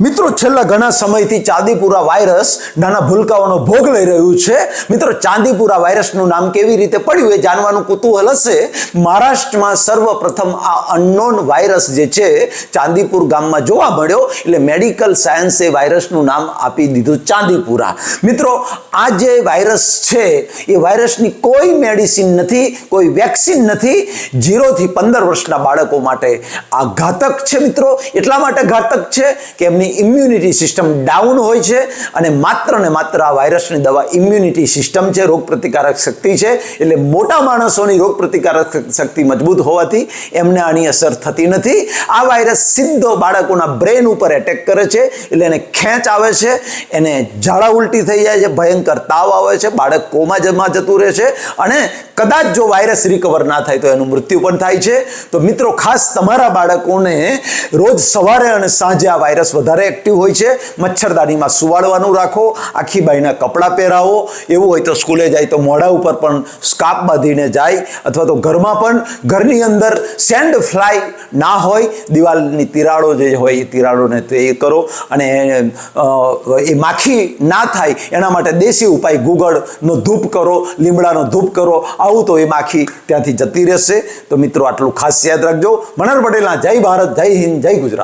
મિત્રો, છેલ્લા ઘણા સમયથી ચાંદીપુરા વાયરસ નાના ભૂલકાઓનો ભોગ લઈ રહ્યું છે. મિત્રો, ચાંદીપુરા વાયરસનું નામ કેવી રીતે પડ્યું એ જાણવાનું કુતૂહલ હશે. મહારાષ્ટ્રમાં સર્વપ્રથમ આ અનનોન વાયરસ જે છે, ચાંદીપુર ગામમાં જોવા મળ્યો. એટલે મેડિકલ સાયન્સે વાયરસનું નામ આપી દીધું ચાંદીપુરા. મિત્રો, આ જે વાયરસ છે, એ વાયરસની કોઈ મેડિસિન નથી, કોઈ વેક્સિન નથી. જીરોથી પંદર વર્ષના બાળકો માટે આ ઘાતક છે, મિત્રો. એટલા માટે ઘાતક છે કે એમની ઇમ્યુનિટી સિસ્ટમ ડાઉન હોય છે અને માત્ર ને માત્ર આ વાયરસની દવા ઇમ્યુનિટી સિસ્ટમ છે રોગ શક્તિ છે. એટલે મોટા માણસોની રોગ પ્રતિકારક શક્તિ મજબૂત હોવાથી એમને આની અસર થતી નથી. આ વાયરસ સીધો બાળકોના બ્રેન ઉપર એટેક કરે છે. એટલે એને ખેંચ આવે છે. એને ઝાડા ઉલટી થઈ જાય છે. ભયંકર તાવ આવે છે. બાળક કોમા જમા જતું રહે છે. અને કદાચ જો વાયરસ રિકવર ના થાય તો એનું મૃત્યુ પણ થાય છે. તો મિત્રો, ખાસ તમારા બાળકોને રોજ સવારે અને સાંજે આ વાયરસ વધારે એક્ટિવ હોય છે, મચ્છરદાનીમાં સુવાડવાનું રાખો, આખી બાઈના કપડાં પહેરાવો, એવું હોય તો સ્કૂલે જાય તો મોઢા ઉપર પણ સ્કાપ બાંધીને જાય, અથવા તો ઘરમાં પણ ઘરની અંદર સેન્ડ ફ્લાય ના હોય, દિવાલની તિરાડો જે હોય એ તિરાડોને તે કરો, અને એ માખી ના થાય, એના માટે દેશી ઉપાય ગુગળનો ધૂપ કરો, લીમડાનો ધૂપ કરો, આવું તો એ માખી ત્યાંથી જતી રહેશે. તો મિત્રો, આટલું ખાસ યાદ રાખજો. મનર પટેલના જય ભારત, જય હિન્દ, જય ગુજરાત.